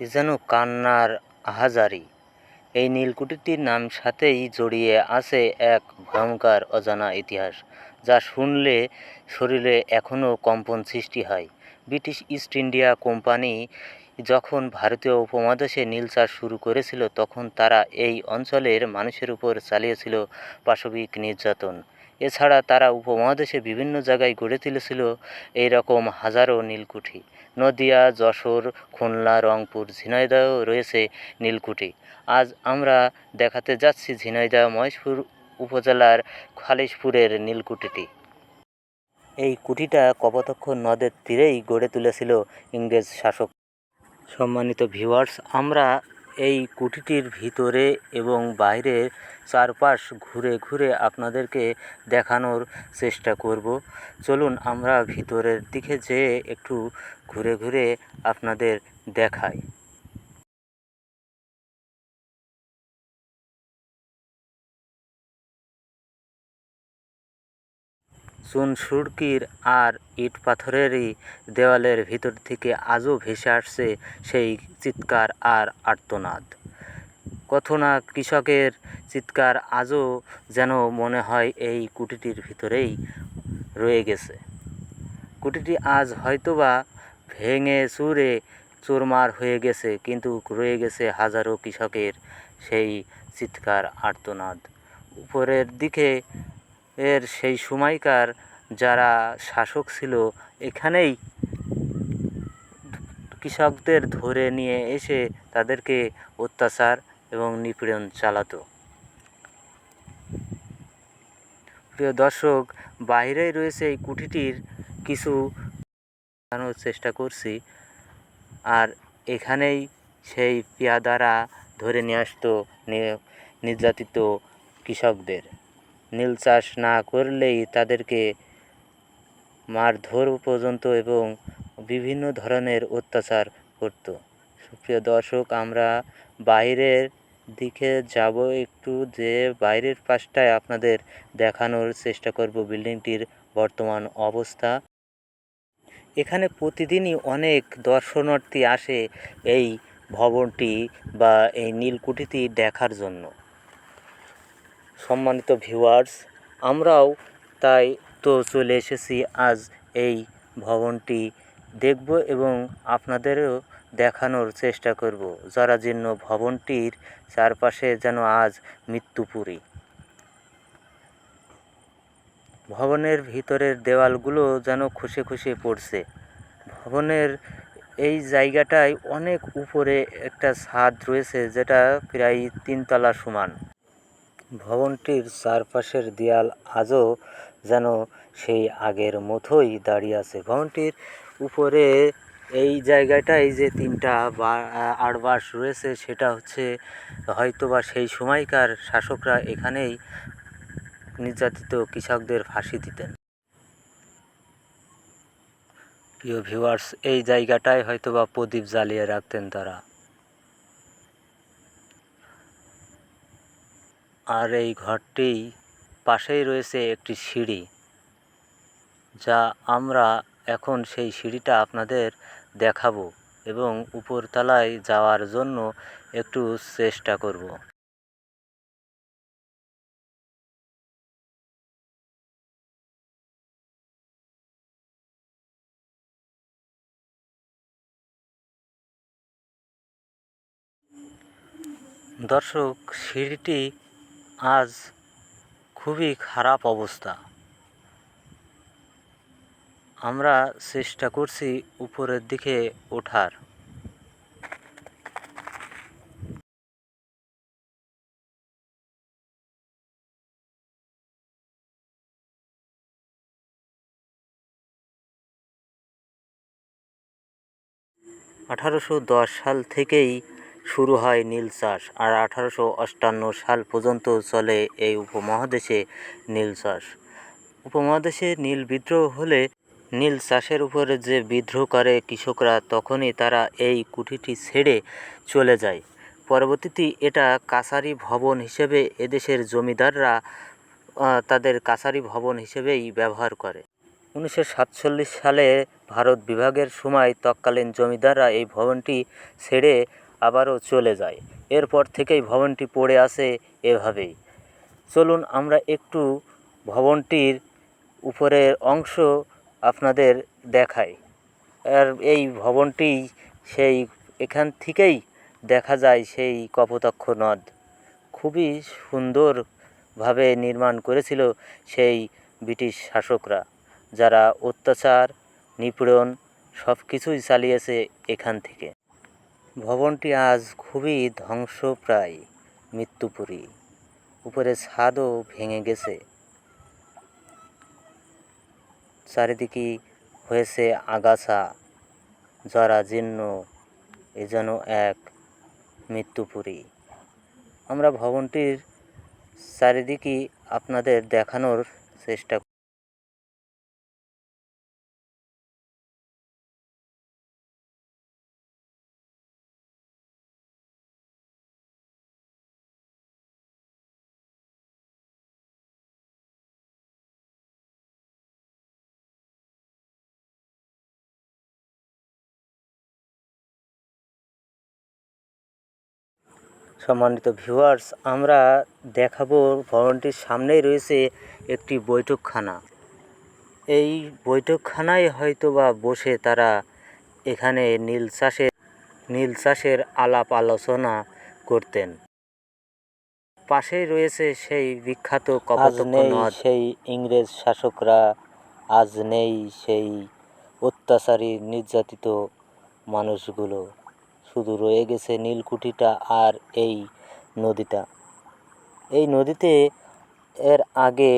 যেন কান্নার আহাজারি এই নীলকুঠিটির নাম সাথেই জড়িয়ে আছে এক ভয়ঙ্কর অজানা ইতিহাস, যা শুনলে শরীরে এখনও কম্পন সৃষ্টি হয়। ব্রিটিশ ইস্ট ইন্ডিয়া কোম্পানি যখন ভারতীয় উপমহাদেশে নীল চাষ শুরু করেছিল, তখন তারা এই অঞ্চলের মানুষের উপর চালিয়েছিল পাশবিক নির্যাতন। এছাড়া তারা উপমহাদেশে বিভিন্ন জায়গায় গড়ে তুলেছিল এই রকম হাজারো নীলকুঠি। নদিয়া, যশোর, খুলনা, রংপুর, ঝিনাইদহেও রয়েছে নীলকুঠি। আজ আমরা দেখাতে যাচ্ছি ঝিনাইদহ, মহেশপুর উপজেলার খালিশপুরের নীলকুঠিটি। এই কুঠিটা কপোতাক্ষ নদের তীরেই গড়ে তুলেছিল ইংরেজ শাসক। সম্মানিত ভিউয়ার্স, আমরা এই কুটিটির ভিতরে এবং বাইরে চারপাশ ঘুরে ঘুরে আপনাদেরকে দেখানোর চেষ্টা করব। চলুন আমরা ভিতরের দিকে যেয়ে একটু ঘুরে ঘুরে আপনাদের দেখাই। চুন সুড়কির আর ইট পাথরেরই দেওয়ালের ভিতর থেকে আজও ভেসে আসছে সেই চিৎকার আর আর্তনাদ। কত না কৃষকের চিৎকার আজও যেন মনে হয় এই কুটিটির ভিতরেই রয়ে গেছে। কুটিটি আজ হয়তোবা ভেঙে চুরে চোরমার হয়ে গেছে, কিন্তু রয়ে গেছে হাজারো কৃষকের সেই চিৎকার, আর্তনাদ। উপরের দিকে এর সেই সময়কার যারা শাসক ছিল, এখানেই কৃষকদের ধরে নিয়ে এসে তাদেরকে অত্যাচার এবং নিপীড়ন চালাতো। প্রিয় দর্শক, বাইরেই রয়েছে এই কুঠিটির কিছু দেখানোর চেষ্টা করছি। আর এখানেই সেই পেয়াদারা ধরে নিয়ে আসতো নির্যাতিত কৃষকদের। নীল চাষ না করলেই তাদেরকে মারধর পর্যন্ত এবং বিভিন্ন ধরনের অত্যাচার করত। সুপ্রিয় দর্শক, আমরা বাইরের দিকে যাব একটু যে বাইরের পাশটায় আপনাদের দেখানোর চেষ্টা করব বিল্ডিংটির বর্তমান অবস্থা। এখানে প্রতিদিনই অনেক দর্শনার্থী আসে এই ভবনটি বা এই নীলকুঠিটি দেখার জন্য। সম্মানিত ভিউয়ার্স আমরাও তাই তো চলে এসেছি আজ এই ভবনটি দেখব এবং আপনাদেরও দেখানোর চেষ্টা করব। যারা জীর্ণ ভবনটির চারপাশে যেন আজ মৃত্যুপুরী। ভবনের ভিতরের দেওয়ালগুলো যেন খসে খসে পড়ছে। ভবনের এই জায়গাটায় অনেক উপরে একটা ছাদ রয়েছে যেটা প্রায় তিনতলা সমান। ভবনটির চারপাশের দেয়াল আজও যেন সেই আগের মতোই দাঁড়িয়ে আছে। ভবনটির উপরে এই জায়গাটায় যে তিনটা বা আড়বাস রয়েছে, সেটা হচ্ছে হয়তোবা সেই সময়কার শাসকরা এখানেই নির্যাতিত কৃষকদের ফাঁসি দিতেন। প্রিয় ভিউয়ার্স, এই জায়গাটায় হয়তোবা প্রদীপ জ্বালিয়ে রাখতেন তারা। আর এই ঘরটি পাশেই রয়েছে একটি সিঁড়ি, যা আমরা এখন সেই সিঁড়িটা আপনাদের দেখাবো এবং উপরতলায় যাওয়ার জন্য একটু চেষ্টা করব। দর্শক, সিঁড়িটি আজ খুবই খারাপ অবস্থা। আমরা চেষ্টা করছি উপরের দিকে ওঠার। আঠারোশো দশ সাল থেকেই শুরু হয় নীল চাষ আর আঠারোশো অষ্টান্ন সাল পর্যন্ত চলে এই উপমহাদেশে নীল চাষ। উপমহাদেশে নীল বিদ্রোহ হলে নীল চাষের উপরে যে বিদ্রোহ করে কৃষকরা, তখনই তারা এই কুঠিটি ছেড়ে চলে যায়। পরবর্তীতে এটা কাছারি ভবন হিসেবে এদেশের জমিদাররা তাদের কাছারি ভবন হিসেবেই ব্যবহার করে। উনিশশো সাতচল্লিশ সালে ভারত বিভাগের সময় তৎকালীন জমিদাররা এই ভবনটি ছেড়ে আবারও চলে যায়। এরপর থেকেই ভবনটি পড়ে আসে এভাবেই। চলুন আমরা একটু ভবনটির উপরের অংশ আপনাদের দেখাই। আর এই ভবনটি সেই এখান থেকেই দেখা যায় সেই কপোতাক্ষ নদ। খুবই সুন্দরভাবে নির্মাণ করেছিল সেই ব্রিটিশ শাসকরা, যারা অত্যাচার, নিপীড়ন সব কিছুই চালিয়েছে এখান থেকে। ভবনটি আজ খুবই ধ্বংসপ্রায়, মৃত্যুপুরী। উপরে ছাদও ভেঙে গেছে। চারিদিকে হয়েছে আগাছা, জরাজীর্ণ, এ যেন এক মৃত্যুপুরী। আমরা ভবনটির চারিদিকে আপনাদের দেখানোর চেষ্টা সম্মানিত ভিউয়ার্স আমরা দেখাবো ভবনটির সামনেই রয়েছে একটি বৈঠকখানা। এই বৈঠকখানায় হয়তো বা বসে তারা এখানে নীল চাষের নীল চাষের আলাপ আলোচনা করতেন। পাশেই রয়েছে সেই বিখ্যাত কপোতাক্ষ নদ। সেই ইংরেজ শাসকরা আজ নেই সেই অত্যাচারী নির্যাতিত মানুষগুলো। শুধু রয়ে গেছে নীলকুঠিটা আর এই নদীটা। এই নদীতে এর আগে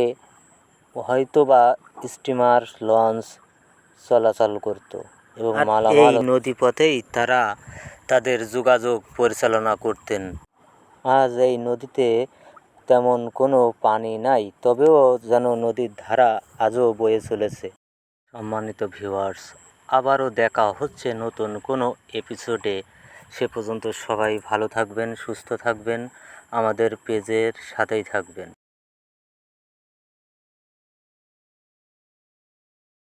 হয়তো বা স্টিমার লঞ্চ চলাচল করত এবং মালামাল নদী পথেই তারা তাদের যোগাযোগ পরিচালনা করতেন। আজ এই নদীতে তেমন কোনো পানি নাই তবেও যেন নদীর ধারা আজও বয়ে চলেছে। সম্মানিত ভিউয়ার্স আবারও দেখা হচ্ছে নতুন কোনো এপিসোডে সে পর্যন্ত সবাই ভালো থাকবেন, সুস্থ থাকবেন। আমাদের পেজের সাথেই থাকবেন।